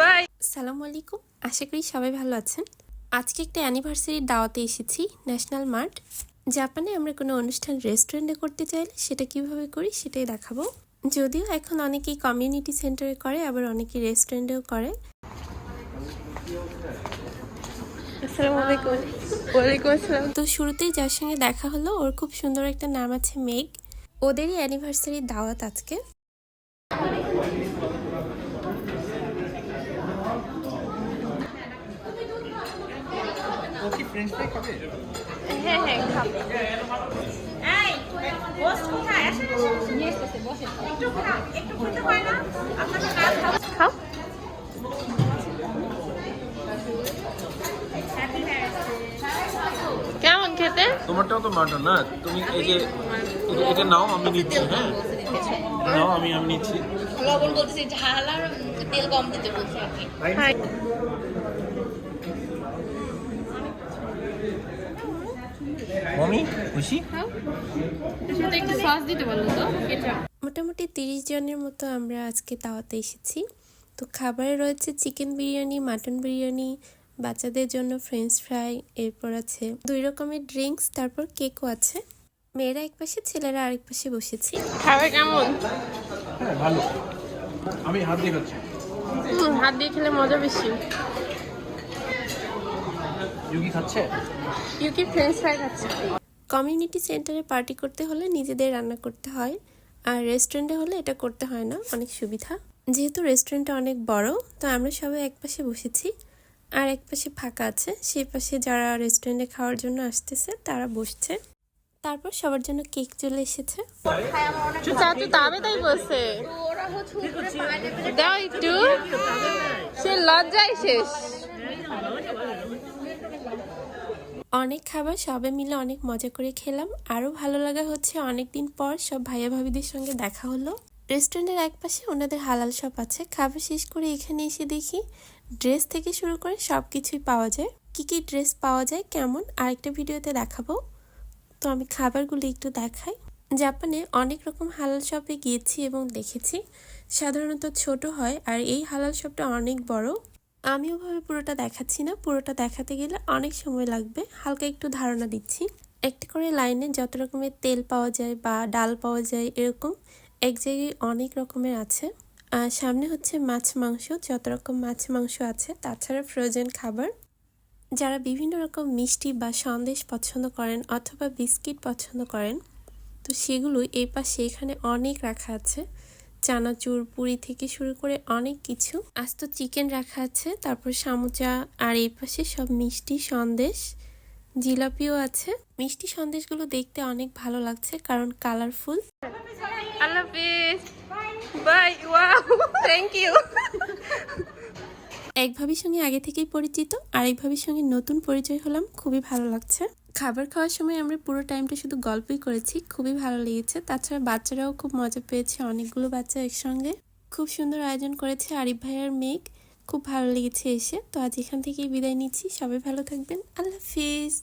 By সালামু আলাইকুম। আশা করি সবাই ভালো আছেন। আজকে একটা অ্যানিভার্সারির দাওয়াতে এসেছি ন্যাশনাল মার্ট জাপানে আমরা কোনো অনুষ্ঠান রেস্টুরেন্টে করতে চাইলে সেটা কীভাবে করি সেটাই দেখাবো। যদিও এখন অনেকেই কমিউনিটি সেন্টারে করে আবার অনেকেই রেস্টুরেন্টেও করে। ওয়ালাইকুম আসসালাম। তো শুরুতেই যার সঙ্গে দেখা হলো ওর খুব সুন্দর একটা নাম আছে মেঘ। ওদেরই অ্যানিভার্সারির দাওয়াত আজকে। কি ফ্রেঞ্চ ফ্রাই খাবে? হ্যাঁ হ্যাঁ খাব। এই হোস্ট কোথায়? আসেন আসেন নিয়ে এসেছে বসে একটু খাও একটু খেতে হয় না? আপনাকে কাজ খাও। খাও কেমন খেতে? তোমারটাও তো মাটন না? তুমি এই যে এটা- এটা নাও আমি নিচ্ছি হ্যাঁ? নাও আমি আমি নিচ্ছি। লবণ বলতেছি ঝাল আর তেল কম দিতে বলছি আর কি। মমি খুশি? একটু সস দিতে বলল তো এটা। মোটামুটি তিরিশ জনের মতো আমরা আজকে দাওয়াতে এসেছি। তো খাবারে রয়েছে চিকেন বিরিয়ানি মাটন বিরিয়ানি বাচ্চাদের জন্য ফ্রেঞ্চ ফ্রাই এরপর আছে দুই রকমের ড্রিঙ্কস তারপর কেকও আছে। মেয়েরা এক পাশে ছেলেরা আরেক পাশে বসেছি। খাবে কেমন? হ্যাঁ ভালো। আমি হাত দিয়ে খাচ্ছি। হাত দিয়ে খেলে মজা বেশি। ইউকি খাচ্ছে? ইউকি ফ্রেঞ্চ ফ্রাই খাচ্ছে। কমিউনিটি সেন্টারে পার্টি করতে হলে নিজেদের রান্না করতে হয় আর রেস্টুরেন্টে হলে এটা করতে হয় না অনেক সুবিধা। যেহেতু রেস্টুরেন্টটা অনেক বড় তো আমরা সবাই এক পাশে বসেছি আর এক পাশে ফাঁকা আছে। সেই পাশে যারা রেস্টুরেন্টে খাওয়ার জন্য আসতেছে তারা বসছে। তারপর সবার জন্য কেক চলে এসেছে। চাচু তাবে তাই বলছে। ওরা হচ্ছে উপরে পাইনাপেল দাও একটু। সে লজ্জায় শেষ। অনেক খাবার সবাই মিলে অনেক মজা করে খেলাম। আরও ভালো লাগা হচ্ছে অনেক দিন পর সব ভাইয়া ভাবিদের সঙ্গে দেখা হলো। রেস্টুরেন্টের এক পাশে ওনাদের হালাল শপ আছে। খাবার শেষ করে এখানে এসে দেখি ড্রেস থেকে শুরু করে সব কিছুই পাওয়া যায়। কি কি ড্রেস পাওয়া যায়, কেমন, আরেকটা ভিডিওতে দেখাবো। তো আমি খাবারগুলো একটু দেখাই। জাপানে অনেক রকম হালাল শপে গিয়েছি এবং দেখেছি। সাধারণত ছোট হয় আর এই হালাল শপটা অনেক বড়। আমি ওভাবে পুরোটা দেখাচ্ছি না। পুরোটা দেখাতে গেলে অনেক সময় লাগবে। হালকা একটু ধারণা দিচ্ছি। একটা করে লাইনে যত রকমের তেল পাওয়া যায় বা ডাল পাওয়া যায় এরকম এক জায়গায় অনেক রকমের আছে। আর সামনে হচ্ছে মাছ মাংস, যত রকম মাছ মাংস আছে, তাছাড়া ফ্রোজেন খাবার। যারা বিভিন্ন রকম মিষ্টি বা সন্দেশ পছন্দ করেন অথবা বিস্কিট পছন্দ করেন, তো সেগুলো এই পাশে এখানে অনেক রাখা আছে। চানাচুর পুরি থেকে শুরু করে অনেক কিছু। আস্ত চিকেন রাখা আছে তারপর সামুচা আর এই পাশে সব মিষ্টি সন্দেশ জিলাপিও আছে। মিষ্টি সন্দেশগুলো দেখতে অনেক ভালো লাগছে কারণ কালারফুল আল্লাহ বাই ওয়াও থ্যাংক ইউ এক ভাবির সঙ্গে আগে থেকেই পরিচিত আরেক ভাবির সঙ্গে নতুন পরিচয় হলাম খুবই ভালো লাগছে। খাবার খাওয়ার সময় আমরা পুরো টাইমটা শুধু গল্পই করেছি। খুবই ভালো লেগেছে। তাছাড়া বাচ্চারাও খুব মজা পেয়েছে অনেকগুলো বাচ্চা একসঙ্গে। খুব সুন্দর আয়োজন করেছে আরিফ ভাইয়ার মেঘ খুব ভালো লেগেছে এসে। তো আজ এখান থেকেই বিদায় নিচ্ছি। সবাই ভালো থাকবেন। আল্লাহ হাফিজ।